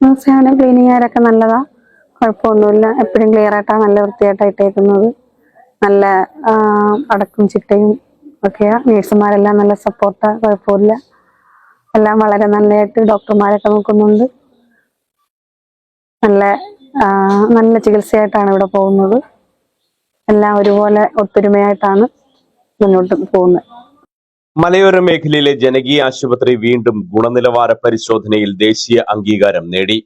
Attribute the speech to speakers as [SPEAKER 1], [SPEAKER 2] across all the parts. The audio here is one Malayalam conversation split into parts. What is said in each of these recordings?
[SPEAKER 1] സേവനം ചെയ്യാനൊക്കെ നല്ലതാ. കുഴപ്പമൊന്നുമില്ല. എപ്പോഴും ക്ലിയർ ആയിട്ടാ നല്ല വൃത്തിയായിട്ടാ ഇട്ടേക്കുന്നത്. നല്ല അടക്കും ചിട്ടയും ഒക്കെയാ. നേഴ്സുമാരെല്ലാം നല്ല സപ്പോർട്ടാ കുഴപ്പമില്ല. എല്ലാം വളരെ നല്ലതായിട്ട് ഡോക്ടർമാരൊക്കെ നോക്കുന്നുണ്ട്. നല്ല നല്ല ചികിത്സയായിട്ടാണ് ഇവിടെ പോകുന്നത്. എല്ലാം ഒരുപോലെ ഒത്തൊരുമയായിട്ടാണ് മുന്നോട്ട് പോകുന്നത്.
[SPEAKER 2] മലയോര മേഖലയിലെ ജനകീയ ആശുപത്രി വീണ്ടും ഗുണനിലവാര പരിശോധനയിൽ ദേശീയ അംഗീകാരം നേടി.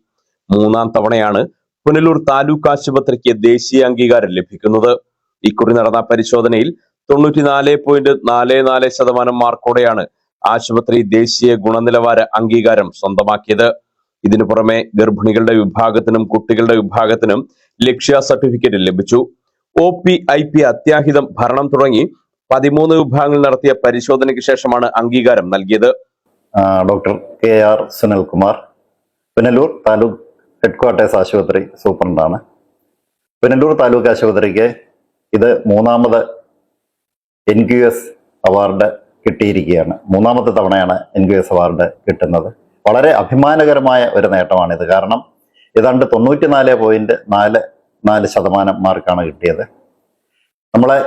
[SPEAKER 2] മൂന്നാം തവണയാണ് പുനലൂർ താലൂക്ക് ആശുപത്രിക്ക് ദേശീയ അംഗീകാരം ലഭിക്കുന്നത്. ഇക്കുറി നടന്ന പരിശോധനയിൽ തൊണ്ണൂറ്റിനാല് പോയിന്റ് നാല് നാല് ശതമാനം മാർക്കോടെയാണ് ആശുപത്രി ദേശീയ ഗുണനിലവാര അംഗീകാരം സ്വന്തമാക്കിയത്. ഇതിനു പുറമെ ഗർഭിണികളുടെ വിഭാഗത്തിനും കുട്ടികളുടെ വിഭാഗത്തിനും ലക്ഷ്യ സർട്ടിഫിക്കറ്റ് ലഭിച്ചു. ഒ പി ഐ പി അത്യാഹിതം ഭരണം തുടങ്ങി പതിമൂന്ന് വിഭാഗങ്ങൾ നടത്തിയ പരിശോധനയ്ക്ക് ശേഷമാണ് അംഗീകാരം നൽകിയത്.
[SPEAKER 3] Doctor K R Sunilkumar Punalur taluk headquarters ആശുപത്രി സൂപ്രണ്ടാണ്. പുനലൂർ താലൂക്ക് ആശുപത്രിക്ക് ഇത് മൂന്നാമത് എൻ ക്യു എസ് അവാർഡ് കിട്ടിയിരിക്കുകയാണ്. മൂന്നാമത്തെ തവണയാണ് എൻ ക്യു എസ് അവാർഡ് കിട്ടുന്നത്. വളരെ അഭിമാനകരമായ ഒരു നേട്ടമാണിത്. കാരണം ഏതാണ്ട് തൊണ്ണൂറ്റിനാല് പോയിന്റ് നാല് നാല് ശതമാനം മാർക്കാണ് കിട്ടിയത്. നമ്മളെ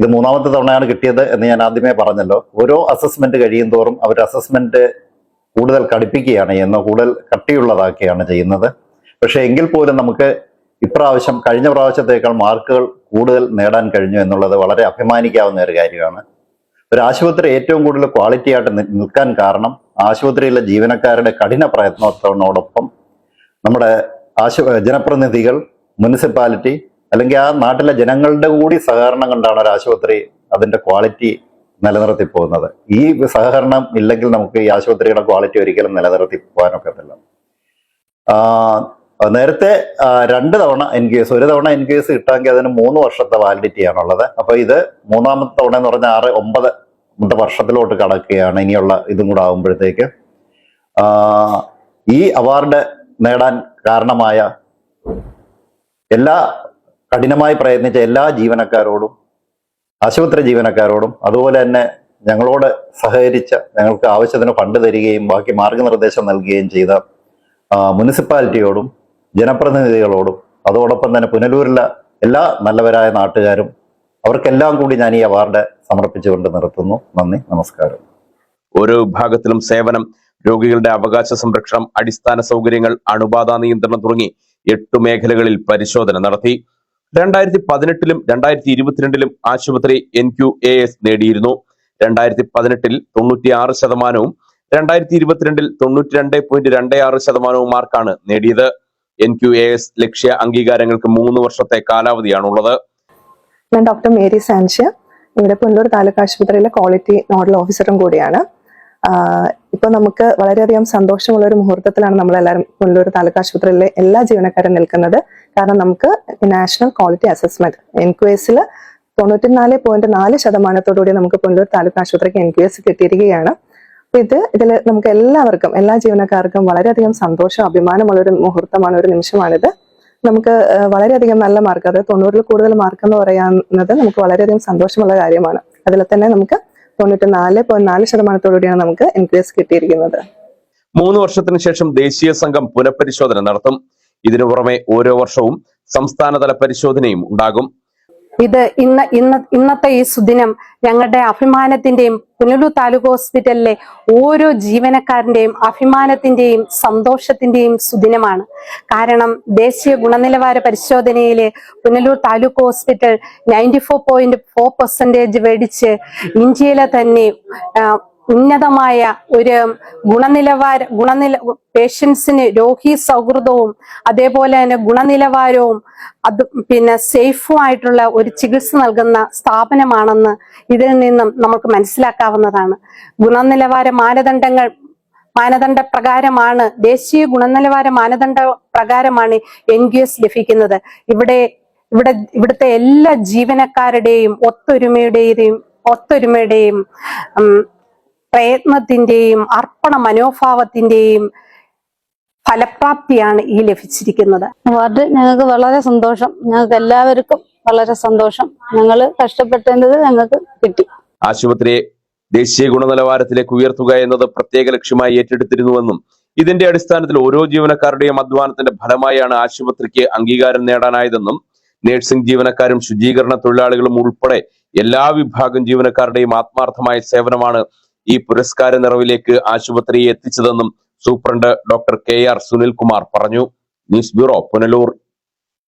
[SPEAKER 3] ഇത് മൂന്നാമത്തെ തവണയാണ് കിട്ടിയത് എന്ന് ഞാൻ ആദ്യമേ പറഞ്ഞല്ലോ. ഓരോ അസസ്മെന്റ് കഴിയും തോറും അവർ അസസ്മെന്റ് കൂടുതൽ കടുപ്പിക്കുകയാണ് ചെയ്യുന്നത് കൂടുതൽ കട്ടിയുള്ളതാക്കുകയാണ് ചെയ്യുന്നത്. പക്ഷേ എങ്കിൽ പോലും നമുക്ക് ഇപ്രാവശ്യം കഴിഞ്ഞ പ്രാവശ്യത്തേക്കാൾ മാർക്കുകൾ കൂടുതൽ നേടാൻ കഴിഞ്ഞു എന്നുള്ളത് വളരെ അഭിമാനിക്കാവുന്ന ഒരു കാര്യമാണ്. ഒരു ആശുപത്രി ഏറ്റവും കൂടുതൽ ക്വാളിറ്റി ആയിട്ട് നിൽക്കാൻ കാരണം ആശുപത്രിയിലെ ജീവനക്കാരുടെ കഠിന പ്രയത്നത്തോടൊപ്പം നമ്മുടെ ആശു ജനപ്രതിനിധികൾ മുനിസിപ്പാലിറ്റി അല്ലെങ്കിൽ ആ നാട്ടിലെ ജനങ്ങളുടെ കൂടി സഹകരണം കൊണ്ടാണ് ഒരു ആശുപത്രി അതിന്റെ ക്വാളിറ്റി നിലനിർത്തി പോകുന്നത്. ഈ സഹകരണം ഇല്ലെങ്കിൽ നമുക്ക് ഈ ആശുപത്രിയുടെ ക്വാളിറ്റി ഒരിക്കലും നിലനിർത്തി പോകാനൊക്കത്തില്ല നേരത്തെ രണ്ട് തവണ എൻ കെ എസ് ഒരു തവണ എൻ കെ എസ് കിട്ടാമെങ്കിൽ അതിന് മൂന്ന് വർഷത്തെ വാലിഡിറ്റി ആണുള്ളത് അപ്പൊ ഇത് മൂന്നാമത്തെ തവണ എന്ന് പറഞ്ഞാൽ ആറ് ഒമ്പത് വർഷത്തിലോട്ട് കടക്കുകയാണ്. ഇനിയുള്ള ഇതും കൂടെ ആകുമ്പോഴത്തേക്ക് ഈ അവാർഡ് നേടാൻ കാരണമായ എല്ലാ കഠിനമായി പ്രയത്നിച്ച എല്ലാ ജീവനക്കാരോടും ആശുപത്രി ജീവനക്കാരോടും അതുപോലെ തന്നെ ഞങ്ങളോട് സഹകരിച്ച ഞങ്ങൾക്ക് ആവശ്യത്തിന് ഫണ്ട് തരികയും ബാക്കി മാർഗനിർദ്ദേശം നൽകുകയും ചെയ്ത മുനിസിപ്പാലിറ്റിയോടും ജനപ്രതിനിധികളോടും അതോടൊപ്പം തന്നെ പുനലൂരിലെ എല്ലാ നല്ലവരായ നാട്ടുകാരും അവർക്കെല്ലാം കൂടി ഞാൻ ഈ അവാർഡ് സമർപ്പിച്ചുകൊണ്ട് നിർത്തുന്നു. നന്ദി നമസ്കാരം.
[SPEAKER 2] ഓരോ വിഭാഗത്തിലും സേവനം രോഗികളുടെ അവകാശ സംരക്ഷണം അടിസ്ഥാന സൗകര്യങ്ങൾ അണുബാധ നിയന്ത്രണം തുടങ്ങി എട്ടു മേഖലകളിൽ പരിശോധന നടത്തി. രണ്ടായിരത്തി പതിനെട്ടിലും രണ്ടായിരത്തി ഇരുപത്തിരണ്ടിലും ആശുപത്രി എൻ ക്യു എ എസ് നേടിയിരുന്നു. രണ്ടായിരത്തി പതിനെട്ടിൽ തൊണ്ണൂറ്റിയാറ് ശതമാനവും രണ്ടായിരത്തി ഇരുപത്തിരണ്ടിൽ തൊണ്ണൂറ്റി രണ്ട് പോയിന്റ് രണ്ട് ആറ് ശതമാനവും മാർക്കാണ് നേടിയത്. N Q A S Lakshya അംഗീകാരങ്ങൾക്ക് മൂന്ന് വർഷത്തെ കാലാവധിയാണുള്ളത്.
[SPEAKER 4] ഞാൻ ഡോക്ടർ മേരി സാൻഷ്യ ഇവിടെ പുനലൂർ താലൂക്ക് ആശുപത്രിയിലെ ക്വാളിറ്റി നോഡൽ ഓഫീസറും കൂടിയാണ്. ഇപ്പൊ നമുക്ക് വളരെയധികം സന്തോഷമുള്ള ഒരു മുഹൂർത്തത്തിലാണ് നമ്മൾ എല്ലാവരും പുനലൂർ താലൂക്ക് ആശുപത്രിയിലെ എല്ലാ ജീവനക്കാരും നിൽക്കുന്നത്. കാരണം നമുക്ക് നാഷണൽ ക്വാളിറ്റി അസസ്മെന്റ് എൻക്വയസിൽ തൊണ്ണൂറ്റിനാല് പോയിന്റ് നാല് ശതമാനത്തോടുകൂടി നമുക്ക് പുനലൂർ താലൂക്ക് ആശുപത്രിക്ക് എൻക്വയസ് കിട്ടിയിരിക്കുകയാണ്. അപ്പൊ ഇത് ഇതിൽ നമുക്ക് എല്ലാവർക്കും എല്ലാ ജീവനക്കാർക്കും വളരെയധികം സന്തോഷം അഭിമാനമുള്ള ഒരു മുഹൂർത്തമാണ് ഒരു നിമിഷമാണിത്. നമുക്ക് വളരെയധികം നല്ല മാർക്ക് അത് തൊണ്ണൂറിൽ കൂടുതൽ മാർക്ക് എന്ന് പറയുന്നത് നമുക്ക് വളരെയധികം സന്തോഷമുള്ള കാര്യമാണ്. അതിൽ തന്നെ നമുക്ക് തൊണ്ണൂറ്റി നാല് പോയിന്റ് നാല് ശതമാനത്തോടുകൂടിയാണ് നമുക്ക് ഇൻക്രീസ് കിട്ടിയിരിക്കുന്നത്.
[SPEAKER 2] മൂന്ന് വർഷത്തിന് ശേഷം ദേശീയ സംഘം പുനഃപരിശോധന നടത്തും. ഇതിനു പുറമെ ഓരോ വർഷവും സംസ്ഥാനതല പരിശോധനയും ഉണ്ടാകും.
[SPEAKER 1] ഇത് ഇന്ന് ഇന്ന് ഇന്നത്തെ ഈ സുദിനം ഞങ്ങളുടെ അഭിമാനത്തിന്റെയും പുനലൂർ താലൂക്ക് ഹോസ്പിറ്റലിലെ ഓരോ ജീവനക്കാരന്റെയും അഭിമാനത്തിന്റെയും സന്തോഷത്തിന്റെയും സുദിനമാണ്. കാരണം ദേശീയ ഗുണനിലവാര പരിശോധനയിലെ Punalur taluk hospital ninety four point four percentage മേടിച്ച് ഇന്ത്യയിലെ തന്നെ ഉന്നതമായ ഒരു ഗുണനിലവാര ഗുണനില പേഷ്യൻസിന് രോഗി സൗഹൃദവും അതേപോലെ തന്നെ ഗുണനിലവാരവും അത് പിന്നെ സേഫും ആയിട്ടുള്ള ഒരു ചികിത്സ നൽകുന്ന സ്ഥാപനമാണെന്ന് ഇതിൽ നിന്നും നമുക്ക് മനസ്സിലാക്കാവുന്നതാണ്. ഗുണനിലവാര മാനദണ്ഡങ്ങൾ മാനദണ്ഡ പ്രകാരമാണ് ദേശീയ ഗുണനിലവാര മാനദണ്ഡ പ്രകാരമാണ് എൻ ക്യു എസ് ലഭിക്കുന്നത്. ഇവിടെ ഇവിടെ ഇവിടുത്തെ എല്ലാ ജീവനക്കാരുടെയും ഒത്തൊരുമയുടെയും ഒത്തൊരുമയുടെയും പ്രയത്നത്തിന്റെയും അർപ്പണ മനോഭാവത്തിന്റെയും ഫലപ്രാപ്തിയാണ് ഈ ലഭിച്ചിരിക്കുന്നത്.
[SPEAKER 5] അവാർഡ് ഞങ്ങൾക്ക് വളരെ സന്തോഷം. ഞങ്ങൾക്ക് എല്ലാവർക്കും വളരെ സന്തോഷം. ഞങ്ങൾ കഷ്ടപ്പെട്ടത് ഞങ്ങൾക്ക് കിട്ടി.
[SPEAKER 2] ആശുപത്രിയെ ദേശീയ ഗുണനിലവാരത്തിലേക്ക് ഉയർത്തുക എന്നത് പ്രത്യേക ലക്ഷ്യമായി ഏറ്റെടുത്തിരുന്നുവെന്നും ഇതിന്റെ അടിസ്ഥാനത്തിൽ ഓരോ ജീവനക്കാരുടെയും അധ്വാനത്തിന്റെ ഫലമായാണ് ആശുപത്രിക്ക് അംഗീകാരം നേടാനായതെന്നും നഴ്സിംഗ് ജീവനക്കാരും ശുചീകരണ തൊഴിലാളികളും ഉൾപ്പെടെ എല്ലാ വിഭാഗം ജീവനക്കാരുടെയും ആത്മാർത്ഥമായ സേവനമാണ് ഈ പുരസ്കാര നിറവിലേക്ക് ആശുപത്രിയെ എത്തിച്ചതെന്നും superintendent doctor K R Sunilkumar പറഞ്ഞു. News bureau Punalur.